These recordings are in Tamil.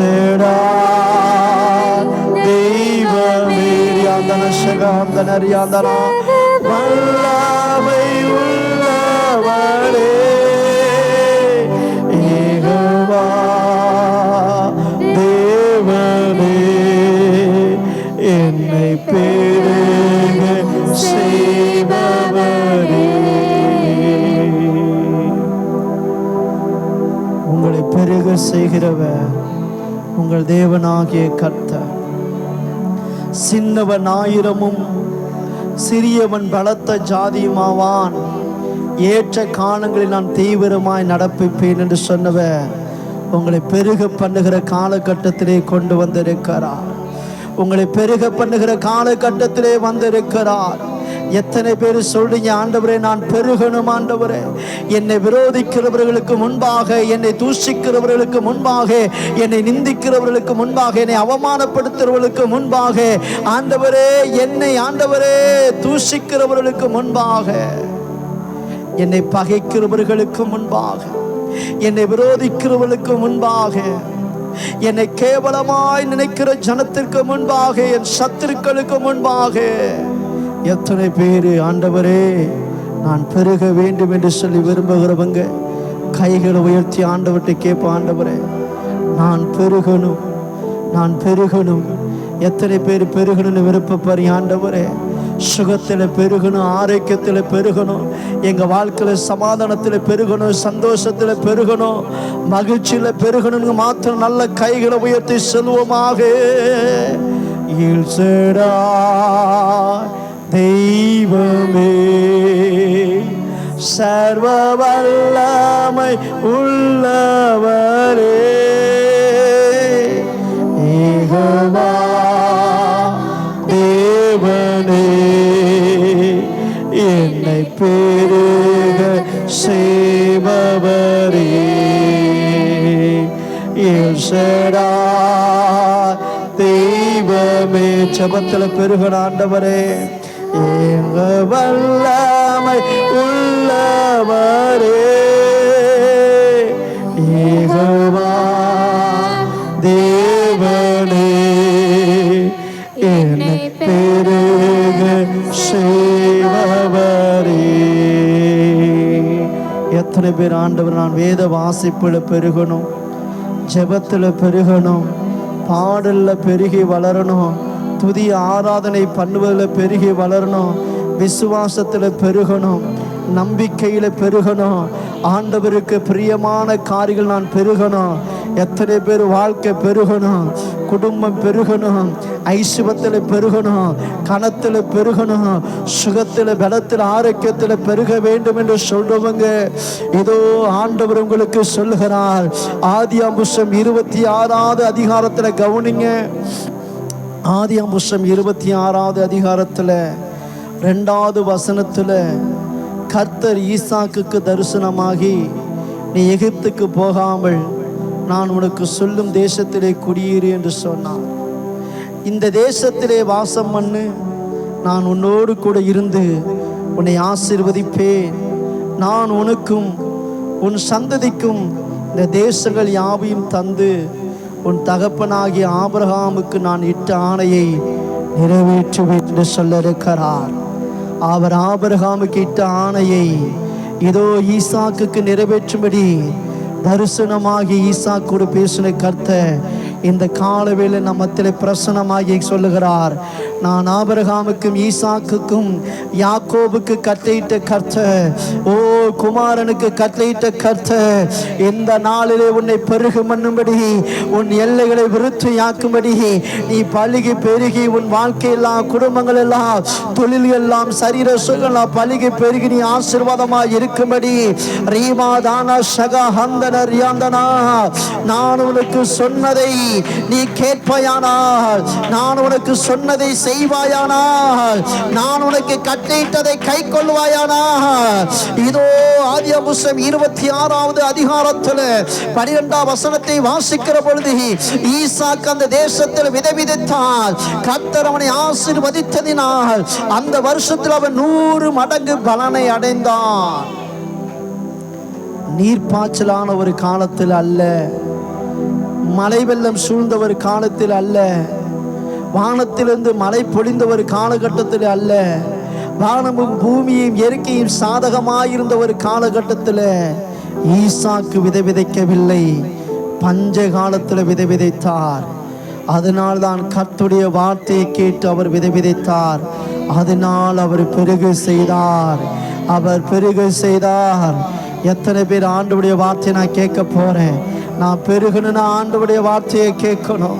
ஏசடா தெய்வமே யாந்தன சகாந்தன ரியாந்தன வல்லமை உள்ளவரே ஏகவா தேவனே என்னை பெருக செய்பவரே உங்களை பெருக செய்கிறவர். உங்கள் தேவனாகிய கர்த்த சின்னவன் ஆயிரமும் சிறியவன் பலத்த ஜாதியுமாவான். ஏற்ற காலங்களில் நான் தீவிரமாய் நடப்பிப்பேன் என்று சொன்னவர். உங்களை பெருக பண்ணுகிற காலகட்டத்திலே கொண்டு வந்திருக்கிறார். உங்களை பெருக பண்ணுகிற காலகட்டத்திலே வந்திருக்கிறார். எத்தனை பேர் சொல்றீங்க ஆண்டவரே நான் பெருகணும் ஆண்டவரே. என்னை விரோதிக்கிறவர்களுக்கு முன்பாக என்னை தூஷிக்கிறவர்களுக்கு முன்பாக என்னை நிந்திக்கிறவர்களுக்கு முன்பாக என்னை அவமானப்படுத்துறவர்களுக்கு முன்பாக ஆண்டவரே என்னை ஆண்டவரே தூஷிக்கிறவர்களுக்கு முன்பாக என்னை பகைக்கிறவர்களுக்கு முன்பாக என்னை விரோதிக்கிறவர்களுக்கு முன்பாக என்னை கேவலமாய் நினைக்கிற ஜனத்திற்கு முன்பாக என் சத்துருக்களுக்கு முன்பாக எத்தனை பேர் ஆண்டவரே நான் பெருக வேண்டும் என்று சொல்லி விரும்புகிறவங்க கைகளை உயர்த்தி ஆண்டவர்கிட்ட கேட்ப ஆண்டவரே நான் பெருகணும் நான் பெருகணும். எத்தனை பேர் பெருகணும்னு விருப்பப்பாரு ஆண்டவரே சுகத்தில் பெருகணும் ஆரோக்கியத்தில் பெருகணும் எங்கள் வாழ்க்கையில் சமாதானத்தில் பெருகணும் சந்தோஷத்தில் பெருகணும் மகிழ்ச்சியில் பெருகணும்னு மாத்திரம் நல்ல கைகளை உயர்த்தி செல்வோமாக இல்சடா தெய்வமே சர்வ வல்லமை உள்ளவரே. ஏகவா தேவனே என்னை பெருக செய்பவரே. ஏசடா தெய்வமே ஜபத்தில் பெருகிற ஆண்டவரே. எங்க வல்லமை உள்ளவரே. ஏகவா தேவனே என்னை பெருக செய்வரே எத்தனை பேர் ஆண்டவர் நான் வேத வாசிப்பில் பெருகணும் ஜெபத்தில் பெருகணும் பாடலில் பெருகி வளரணும். துதி ஆராதனை பண்ணுவதில் பெருகி வளரணும் விசுவாசத்தில் பெருகணும் நம்பிக்கையில் பெருகணும் ஆண்டவருக்கு பிரியமான காரியங்கள் நான் பெருகணும் எத்தனை பேர் வாழ்க்கை பெருகணும் குடும்பம் பெருகணும் ஐஸ்வத்தில் பெருகணும் கணத்தில் பெருகணும் சுகத்தில் பலத்தில் ஆரோக்கியத்தில் பெருக வேண்டும் என்று சொல்றவங்க இதோ ஆண்டவர் உங்களுக்கு சொல்லுகிறார். ஆதி அம்புஷம் இருபத்தி ஆறாவது அதிகாரத்தில் கவனிங்க. ஆதி அம்புஷம் இருபத்தி ஆறாவது அதிகாரத்தில் ரெண்டாவது வசனத்தில் கர்த்தர் ஈசாக்குக்கு தரிசனமாகி நீ எகிப்துக்கு போகாமல் நான் உனக்கு சொல்லும் தேசத்திலே குடியேறு என்று சொன்னான் இந்த தேசத்திலே வாசம் பண்ணு நான் உன்னோடு கூட இருந்து உன்னை ஆசீர்வதிப்பேன். நான் உனக்கும் உன் சந்ததிக்கும் இந்த தேசங்கள் யாவையும் தந்து உன் தகப்பனாகிய ஆபிரகாமுக்கு நான் இட்ட ஆணையை நிறைவேற்றுவேன் என்று சொல்ல இருக்கிறார் அவர் ஆபிரகாமுக்கு இட்ட ஆணையை இதோ ஈசாக்குக்கு நிறைவேற்றும்படி தரிசனமாகி ஈசாக்கோடு பேசின கர்த்தர் இந்த காலவேளை நம்மத்தில் பிரசனமாகி சொல்லுகிறார். நான் ஆபரகாமுக்கும் ஈசாக்குக்கும் யாக்கோபுக்கு கட்டளையிட்ட கர்த்த ஓ குமாரனுக்கு கட்டளையிட்ட கர்த்த இந்த நாளிலே உன்னை பெருகு மண்ணும்படி உன் எல்லைகளை விருத்தியாக்கும்படி நீ பழுகி பெருகி உன் வாழ்க்கையெல்லாம் குடும்பங்கள் எல்லாம் தொழில் எல்லாம் சரீர சுகலாம் பழுகி பெருகி நீ ஆசிர்வாதமாக இருக்கும்படி ரீமா தானா சகா ஹந்தனர் ரியாந்தனா நான் உனக்கு சொன்னதை நீ கேட்பாயானால் நான் உனக்கு சொன்னதை செய்வாயானால் நான் உனக்கு கட்டளையிட்டதை கை கொள்வாயானால் இதோ ஆதிய புஸ்தகம் இருபத்தி ஆறாவது அதிகாரத்தில் பனிரெண்டாம் வசனத்தை வாசிக்கிற பொழுது ஈசாக் அந்த தேசத்தில் விதை விதைத்தால் கர்த்தர் அவனை ஆசிர்வதித்ததினால் அந்த வருஷத்தில் அவன் நூறு மடங்கு பலனை அடைந்தான். நீர்ப்பாய்ச்சலான ஒரு காலத்தில் அல்ல. மழை வெள்ளம் சூழ்ந்த ஒரு காலத்தில் அல்ல. வானத்திலிருந்து மழை பொழிந்த ஒரு காலகட்டத்தில் அல்ல. வானமும் பூமியும் இயற்கையும் சாதகமாயிருந்த ஒரு காலகட்டத்தில் ஈசாக்கு விதை விதைக்கவில்லை. பஞ்ச காலத்தில் விதை விதைத்தார். அதனால் தான் கத்துடைய வார்த்தையை கேட்டு அவர் விதை விதைத்தார். அதனால் அவர் பெருகு செய்தார். அவர் பெருகு செய்தார். எத்தனை பேர் ஆண்டுடைய வார்த்தையை நான் கேட்க போறேன். நான் பெருகணும்னு ஆண்டவுடைய வார்த்தையை கேட்கணும்.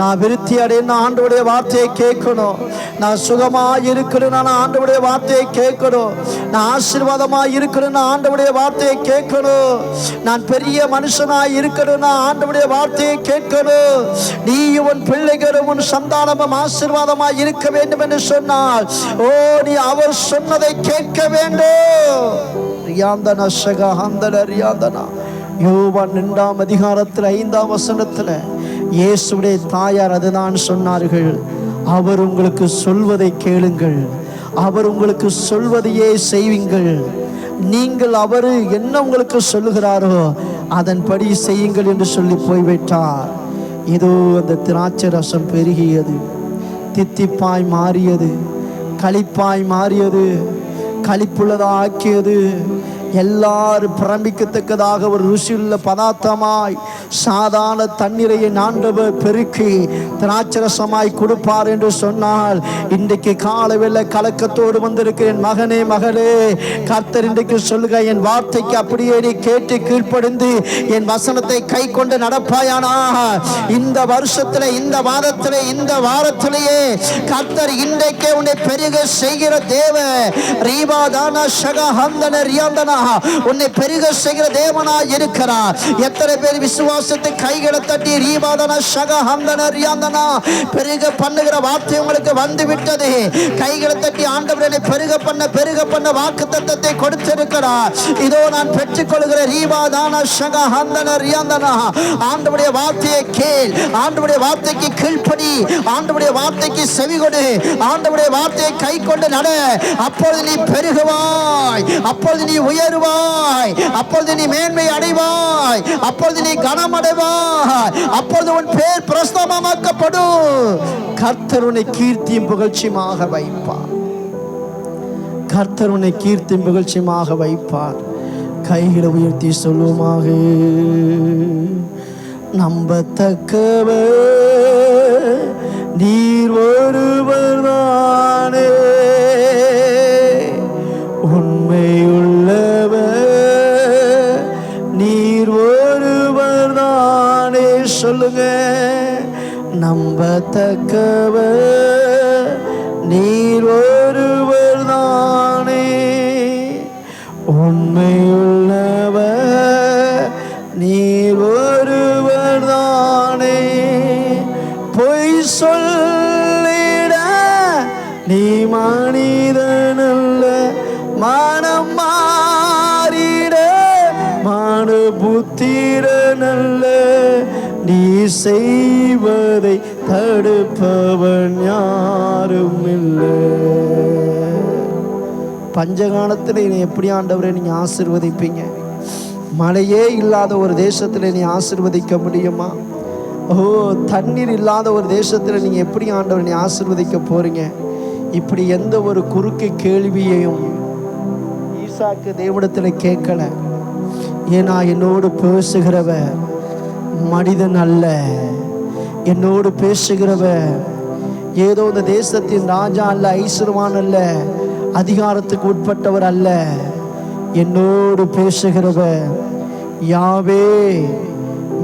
நான் விருத்தி அடையணும் ஆண்டவுடைய வார்த்தையை கேட்கணும். நான் சுகமா இருக்கணும் நான் ஆண்டவுடைய வார்த்தையை கேட்கணும். நான் ஆசீர்வாதமா இருக்கணும்னு ஆண்டவுடைய வார்த்தையை கேட்கணும். நான் பெரிய மனுஷனா இருக்கணும் நான் ஆண்டவுடைய வார்த்தையை கேட்கணும். நீ உன் பிள்ளைகளும் உன் சந்தானமும் ஆசீர்வாதமா இருக்க வேண்டும் என்று சொன்னால் ஓ நீ அவர் சொன்னதை கேட்க வேண்டும். ரியாந்தன சக ஹந்தன ரியாந்தனா. யோவான் ரெண்டாம் அதிகாரத்தில் ஐந்தாம் வசனத்தில் இயேசுடைய தாயார் அதுதான் சொன்னார்கள் அவர் உங்களுக்கு சொல்வதை கேளுங்கள் அவர் உங்களுக்கு சொல்வதையே செய்வீங்கள். நீங்கள் அவர் என்ன உங்களுக்கு சொல்லுகிறாரோ அதன்படி செய்யுங்கள் என்று சொல்லி போய்விட்டார். இதோ அந்த திராட்சை ரசம் பெருகியது தித்திப்பாய் மாறியது களிப்பாய் மாறியது களிப்புள்ளதா ஆக்கியது எல்லாரும் பிரமிக்கத்தக்கதாக ஒரு ருசியுள்ள பதார்த்தமாய் சாதாரண தண்ணீரையை நான்கு பெருக்கி திராட்சரசமாய் கொடுப்பார் என்று சொன்னால் இன்றைக்கு காலவில் கலக்கத்தோடு வந்திருக்கிறேன். மகனே மகளே கர்த்தர் இன்றைக்கு சொல்லுக என் வார்த்தைக்கு அப்படியே நீ கேட்டு கீழ்ப்படிந்து என் வசனத்தை கை கொண்டு நடப்பாயானா? இந்த வருஷத்துல இந்த மாதத்திலே இந்த வாரத்திலேயே கர்த்தர் இன்றைக்கே உன்னை பெருக செய்கிற தேவ ரீவாதான சக ஹந்தன ரியாந்தனா உன்னை பெருக செய்கிற தேவனா இருக்கிறார். எத்தனை பேர் விசுவாசத்தை கைகளை தட்டி ரீபாதன சக ஹந்தன ரியாந்தனா பெருக பண்ணுகிற வார்த்தை உங்களுக்கு வந்து விட்டது கைகளை தட்டி ஆண்டவர் என்னை பெருக பண்ண பெருக பண்ண வாக்கு தத்தத்தை கொடுத்திருக்கிறார். இதோ நான் பெற்றுக்கொள்கிற ரீபாதான சக ஹந்தன ரியாந்தனா ஆண்டவுடைய வார்த்தையை கேள். ஆண்டவுடைய வார்த்தைக்கு கீழ்ப்படி ஆண்டவுடைய வார்த்தைக்கு செவி கொடு. ஆண்டவுடைய வார்த்தையை கை கொண்டு நட. அப்பொழுது நீ பெருகுவாய். அப்பொழுது நீ உயர் பெறுவாய் அப்பொழுது நீ மேன்மை அடைவாய். அப்பொழுது நீ கனம் அடைவாய். அப்பொழுது உன் பேர் பிரஸ்தமமாக்கப்படும் கர்த்தர் உன்னை கீர்த்தியும் புகழ்ச்சியுமாக வைப்பார். கர்த்தர் உன்னை கீர்த்தியும் புகழ்ச்சியுமாக வைப்பார். கைகளை உயர்த்தி சொல்லுமாக நம்பத்தக்கவர் நீர் ஒருவர் தான். சொல்லுங்க நம்பத்தக்கவர். பஞ்சகாலத்தில் என்னை எப்படி ஆண்டவரை நீங்கள் ஆசிர்வதிப்பீங்க? மழையே இல்லாத ஒரு தேசத்தில் நீ ஆசிர்வதிக்க முடியுமா? ஓ தண்ணீர் இல்லாத ஒரு தேசத்தில் நீங்கள் எப்படி ஆண்டவர் நீ ஆசிர்வதிக்க போகிறீங்க இப்படி எந்த ஒரு குறுக்கு கேள்வியையும் ஈசாக்கு தேவடத்தில் கேட்கல. ஏன்னா என்னோடு பேசுகிறவ மனிதன் அல்ல. என்னோடு பேசுகிறவ ஏதோ இந்த தேசத்தின் ராஜா அல்ல ஐஸ்வரவான் அல்ல. அதிகாரத்துக்கு உட்பட்டவர் அல்ல. என்னோடு பேசுகிறவர் யாவே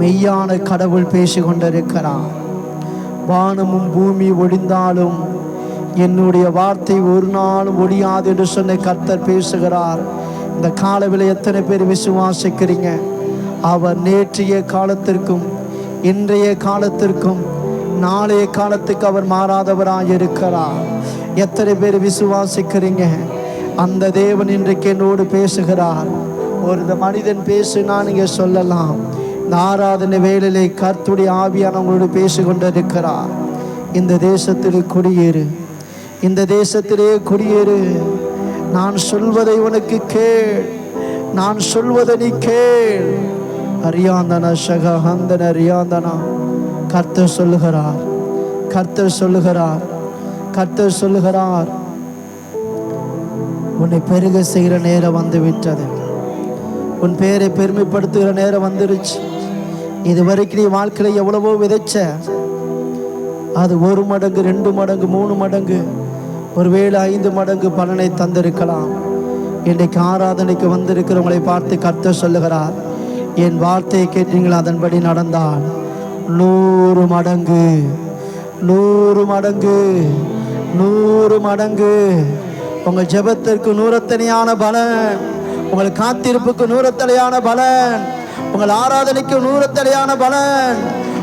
மெய்யான கடவுள் பேசிக் கொண்டிருக்கிறார் வானமும் பூமி ஒடிந்தாலும் என்னுடைய வார்த்தை ஒரு நாளும் ஒடியாது என்று சொன்ன கர்த்தர் பேசுகிறார். இந்த காலவில் எத்தனை பேர் விசுவாசிக்கிறீங்க? அவர் நேற்றைய காலத்திற்கும் இன்றைய காலத்திற்கும் நாளைய காலத்துக்கு அவர் மாறாதவராக இருக்கிறார் எத்தனை பேர் விசுவாசிக்கிறீங்க? அந்த தேவன் இன்றைக்கு என்னோடு பேசுகிறார். ஒரு மனிதன் பேசுனா நீங்கள் சொல்லலாம். இந்த ஆராதனை வேளையிலே கர்த்துடைய ஆவியானவங்களோடு பேசி கொண்டிருக்கிறார் இந்த தேசத்தில் குடியேறு. இந்த தேசத்திலே குடியேறு. நான் சொல்வதை உனக்கு கேள். நான் சொல்வதை நீ கேள். அரியாந்தனா சகஹந்தன அரியாந்தனா. கர்த்தர் சொல்லுகிறார். கர்த்தர் சொல்லுகிறார். கர்த்தர் சொல்லுகிறார் உன்னை பெருக செய்கிற நேரம் வந்து விட்டது உன் பேரை பெருமைப்படுத்துகிற நேரம் வந்துருச்சு. இது வரைக்கும் நீ வாழ்க்கையில் எவ்வளவோ விதைச்ச அது ஒரு மடங்கு ரெண்டு மடங்கு மூணு மடங்கு ஒருவேளை ஐந்து மடங்கு பலனை தந்திருக்கலாம். இன்றைக்கு ஆராதனைக்கு வந்திருக்கிறவங்களை பார்த்து கர்த்தர் சொல்லுகிறார் என் வார்த்தையை கேட்டீங்களா அதன்படி நடந்தால் நூறு மடங்கு நூறு மடங்கு நூறு மடங்கு. உங்கள் ஜெபத்திற்கு நூறத்தனையான பலன். உங்கள் காத்திருப்புக்கு நூறத்தலையான பலன். உங்கள் ஆராதனைக்கு நூறத்தலையான பலன்.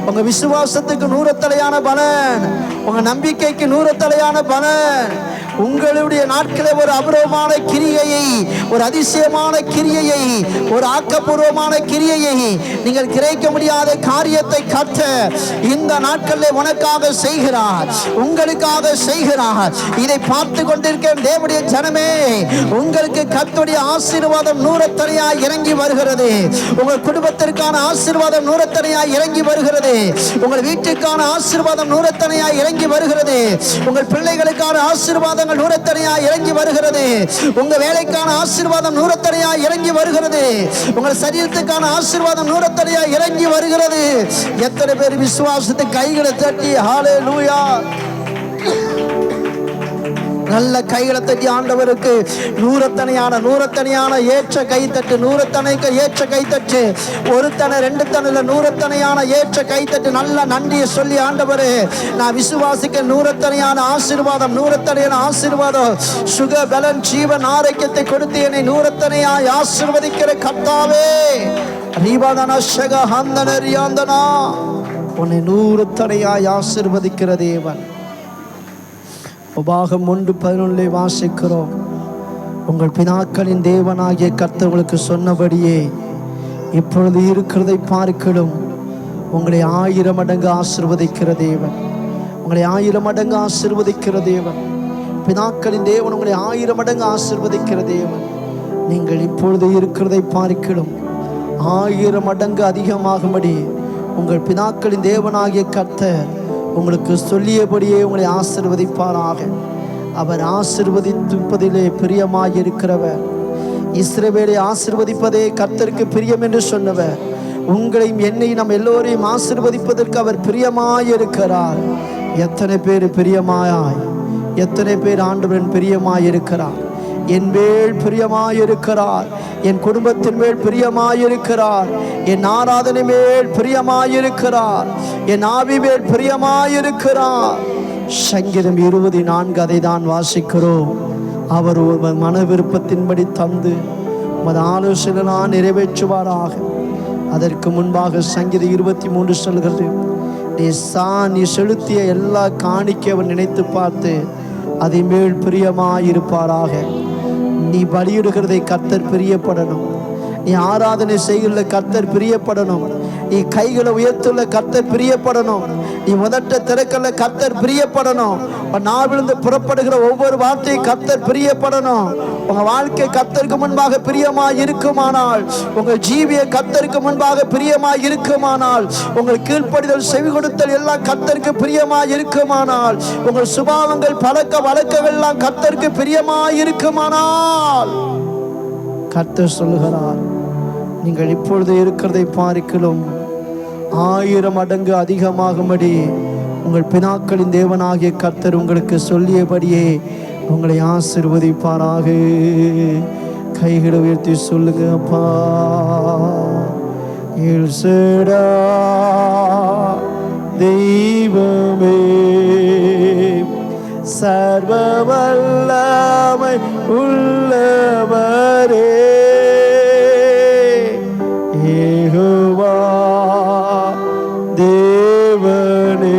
உங்க விசுவாசத்துக்கு நூறத்தலையான பலன். உங்க நம்பிக்கைக்கு நூறத்தலையான பலன். உங்களுடைய நாட்களை ஒரு அபூர்வமான கிரியையை ஒரு அதிசயமான கிரியையை ஒரு ஆக்கப்பூர்வமான கிரியையை நீங்கள் கிரைக்க முடியாத காரியத்தை கற்ற இந்த நாட்களில் உனக்காக செய்கிறார் உங்களுக்காக செய்கிறார். இதை பார்த்து கொண்டிருக்கிற தேவடைய ஜனமே உங்களுக்கு கத்துடைய ஆசீர்வாதம் நூறத்தனையாய் இறங்கி வருகிறது. உங்கள் குடும்பத்திற்கான ஆசீர்வாதம் நூறத்தனையாய் இறங்கி வருகிறது. உங்கள் வீட்டுக்கான ஆசீர்வாதம் நூறத்தனையாய் இறங்கி வருகிறது. உங்கள் பிள்ளைகளுக்கான ஆசீர்வாதம் ஆசீர்வாதங்கள் நூறத்தனையா இறங்கி வருகிறது. உங்க வேலைக்கான ஆசீர்வாதம் நூறத்தனையா இறங்கி வருகிறது. உங்கள் சரீரத்துக்கான ஆசீர்வாதம் நூறத்தனையா இறங்கி வருகிறது. எத்தனை பேர் விசுவாசத்தை கைகளை தட்டி ஹாலே லூயா நல்ல கைகளை தட்டி ஆண்டவருக்கு நூறத்தனையான நூறத்தனையான ஏற்ற கைத்தட்டு நூறத்தனைக்கு ஏற்ற கைத்தட்டு. ஒரு தனை ரெண்டு தனையில் நூறத்தனையான ஏற்ற கைத்தட்டு. நல்ல நன்றியை சொல்லி ஆண்டவரே நான் விசுவாசிக்க நூறத்தனையான ஆசீர்வாதம் நூறத்தனையான ஆசீர்வாதம். சுக பலன் ஜீவன் ஆரோக்கியத்தை கொடுத்து என்னை நூறத்தனையாய் ஆசீர்வதிக்கிற கத்தாவே ரீபாதன சக ஹந்தனரியாந்தனா உன்னை நூறத்தனையாய் ஆசீர்வதிக்கிற தேவன். உபாகம் ஒன்று பதினொன்றை வாசிக்கிறோம். உங்கள் பிதாக்களின் தேவனாகிய கர்த்தவர்களுக்கு சொன்னபடியே இப்பொழுது இருக்கிறதை பார்க்கிடும் உங்களை ஆயிரம் மடங்கு ஆசிர்வதிக்கிற தேவன். உங்களை ஆயிரம் மடங்கு ஆசிர்வதிக்கிற தேவன். பிதாக்களின் தேவன் உங்களை ஆயிரம் மடங்கு ஆசிர்வதிக்கிற தேவன். நீங்கள் இப்பொழுது இருக்கிறதை பார்க்கிடும் ஆயிரம் மடங்கு அதிகமாகும்படி உங்கள் பிதாக்களின் தேவனாகிய கர்த்தர் உங்களுக்கு சொல்லியபடியே உங்களை ஆசிர்வதிப்பாராக. அவர் ஆசிர்வதிப்பதிலே பிரியமாயிருக்கிறவர். இஸ்ரவேலை ஆசிர்வதிப்பதே கர்த்தருக்கு பிரியம் என்று சொன்னவர். உங்களையும் என்னையும் நம் எல்லோரையும் ஆசிர்வதிப்பதற்கு அவர் பிரியமாயிருக்கிறார். எத்தனை பேர் பிரியமாயாய். எத்தனை பேர் ஆண்டவரின் பிரியமாயிருக்கிறார். என் மேல் பிரியமாயிருக்கிறார். என் குடும்பத்தின் மேல் பிரியமாயிருக்கிறார். என் ஆராதனை மேல் பிரியமாயிருக்கிறார். என் ஆவி மேல் பிரியமாயிருக்கிறார். சங்கீதம் இருபது நான்கு அதை தான் வாசிக்கிறோம். அவர் ஒரு மன விருப்பத்தின்படி தந்து உமது ஆலோசனை நிறைவேற்றுவாராக. அதற்கு முன்பாக சங்கீதம் இருபத்தி மூன்று சொல்கிறது. நீ சா நீ செலுத்திய எல்லா காணிக்கை அவர் நினைத்து பார்த்து அதை மேல் பிரியமாயிருப்பாராக. நீ பலியிடுகிறதை கர்த்தர் பிரியப்படணும். நீ ஆராதனை செய்கிற கர்த்தர் பிரியப்படணும். நீ கைகளை உயர்த்துள்ள கர்த்தர் பிரியப்படணும். நீ முதட்ட திறக்கல கர்த்தர் பிரியப்படணும். நாவிலிருந்து புறப்படுகிற ஒவ்வொரு வார்த்தையும் கர்த்தர் பிரியப்படணும். உங்க வாழ்க்கை கர்த்தருக்கு முன்பாக பிரியமா இருக்குமானால் உங்கள் ஜீவிய கர்த்தருக்கு முன்பாக பிரியமா இருக்குமானால் உங்கள் கீழ்ப்படிதல் செவி கொடுத்தல் எல்லாம் கர்த்தருக்கு பிரியமா இருக்குமானால் உங்கள் சுபாவங்கள் பழக்க வழக்கம் எல்லாம் கர்த்தருக்கு பிரியமாய் இருக்குமானால் கர்த்தர் சொல்லுகிறார் நீங்கள் இப்பொழுது இருக்கிறதை பார்க்கலாம் ஆயிரம் மடங்கு அதிகமாகும்படி உங்கள் பினாக்களின் தேவனாகிய கர்த்தர் உங்களுக்கு சொல்லியபடியே உங்களை ஆசிர்வதிப்பாராக. கைகளை உயர்த்தி சொல்லுங்க அப்பா. எல்சடா தெய்வமே. சர்வ வல்லமை உள்ளவரே. தேவனே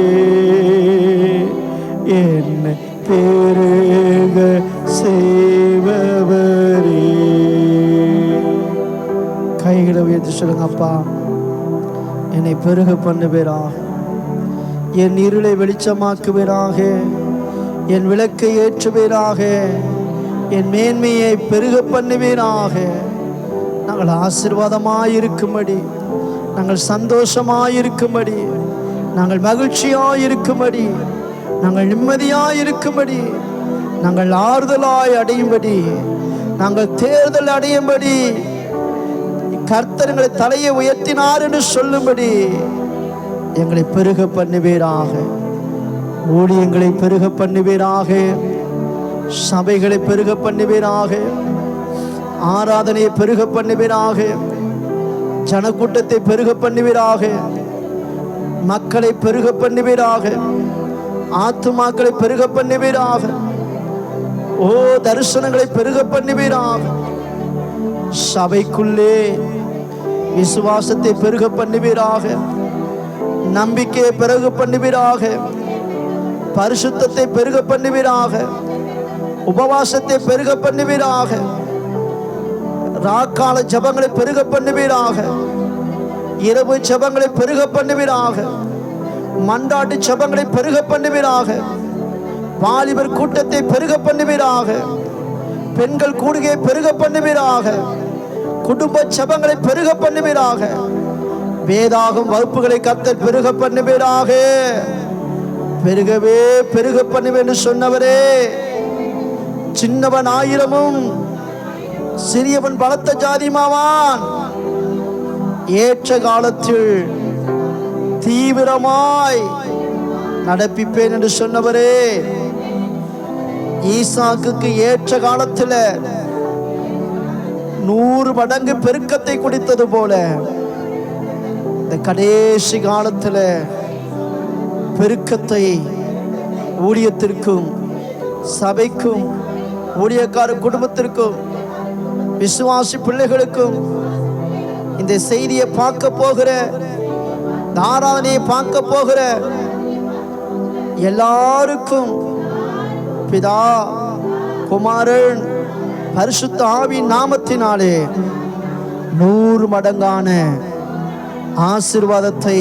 என்னை பெருக செய்வரே கைகளை உயர்த்தி சொல்லுங்க அப்பா. என்னை பெருக பண்ணுவீராக என் இருளை வெளிச்சமாக்குவீராக. என் விளக்கை ஏற்றுவீராக. என் மேன்மையை பெருக பண்ணுவீராக. நாங்கள் ஆசீர்வாதமாயிருக்கும்படி நாங்கள் சந்தோஷமாயிருக்கும்படி இருக்கும்படி நாங்கள் மகிழ்ச்சியாய் இருக்கும்படி நாங்கள் நிம்மதியாய் இருக்கும்படி நாங்கள் ஆறுதலாய் அடையும்படி நாங்கள் தேர்தல் அடையும்படி கர்த்தர்களை தலையை உயர்த்தினார் என்று சொல்லும்படி எங்களை பெருக பண்ணுவீராக. ஊழியங்களை பெருக பண்ணுவீராக. சபைகளை பெருக பண்ணுவீராக. ஆராதனையை பெருக பண்ணுவீராக. ஜனக்கூட்டத்தை பெருக பண்ணுவீராக. மக்களை பெருக பண்ணுவீராக. ஆத்துமாக்களை பெருக பண்ணுவீராக. ஓ தரிசனங்களை பெருக பண்ணுவீராக. சபைக்குள்ளே விசுவாசத்தை பெருக பண்ணுவீராக. நம்பிக்கையை பெருக பண்ணுவீராக. பரிசுத்தத்தை பெருக பண்ணுவீராக. உபவாசத்தை பெருக பண்ணுவீராக. ராக்கால ஜபங்களை பெருக பண்ணுவீராக. இரவு சபங்களை பெருக பண்ணுவீராக. மண்டாட்டு ஜபங்களை பெருக பண்ணுவீராக. வாலிபர் கூட்டத்தை பெருக பண்ணுவீராக. பெண்கள் கூடுகையை பெருக பண்ணுவீராக. குடும்ப ஜபங்களை பெருக பண்ணுவீராக. வேதாகும் வகுப்புகளை கத்தல் பெருக பண்ணுவீராக. பெருகவே பெருக பண்ணுவேன்னு சொன்னவரே. சின்னவன் ஆயிரமும் சிறியவன் பலத்த ஜாதிமாவான். ஏற்ற காலத்தில் தீவிரமாய் நடப்பிப்பேன் என்று சொன்னவரே ஈசாக்குக்கு ஏற்ற காலத்தில் நூறு மடங்கு பெருக்கத்தை குடித்தது போல இந்த கடைசி காலத்தில் பெருக்கத்தை ஊழியத்திற்கும் சபைக்கும் ஊழியக்கார குடும்பத்திற்கும் விசுவாசி பிள்ளைகளுக்கும் இந்த செய்தியை பார்க்க போகிற இந்த ஆராதனையை பார்க்க போகிற எல்லாருக்கும் பிதா குமாரன் பரிசுத்த ஆவின் நாமத்தினாலே நூறு மடங்கான ஆசிர்வாதத்தை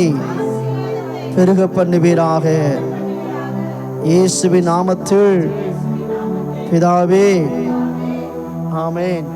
பெருக பண்ணுவீராக. இயேசுவின் நாமத்தில் பிதாவே ஆமேன்.